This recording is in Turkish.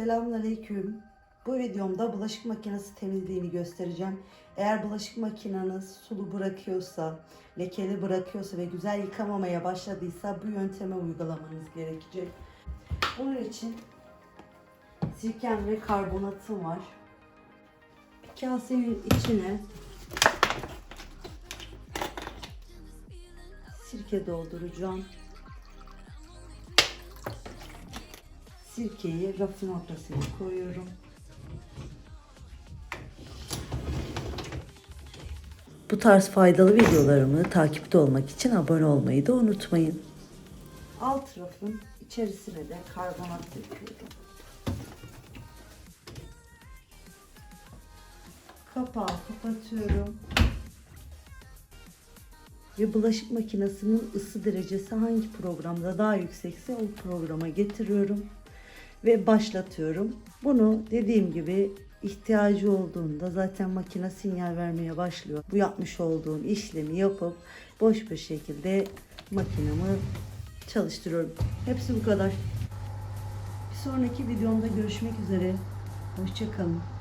Selamünaleyküm. Bu videomda bulaşık makinesi temizliğini göstereceğim. Eğer bulaşık makineniz sulu bırakıyorsa, lekeli bırakıyorsa ve güzel yıkamamaya başladıysa bu yönteme uygulamanız gerekecek. Bunun için sirkem ve karbonatım var. Kasenin içine sirke dolduracağım. Sirkeyi rafın ortasına koyuyorum. Bu tarz faydalı videolarımı takipte olmak için abone olmayı da unutmayın. Alt rafın içerisine de karbonat döküyorum. Kapağı kapatıyorum. Ve bulaşık makinesinin ısı derecesi hangi programda daha yüksekse o programa getiriyorum ve başlatıyorum. Bunu dediğim gibi ihtiyacı olduğunda zaten makine sinyal vermeye başlıyor. Bu yapmış olduğum işlemi yapıp boş bir şekilde makinamı çalıştırıyorum. Hepsi bu kadar. Bir sonraki videomda görüşmek üzere. Hoşçakalın.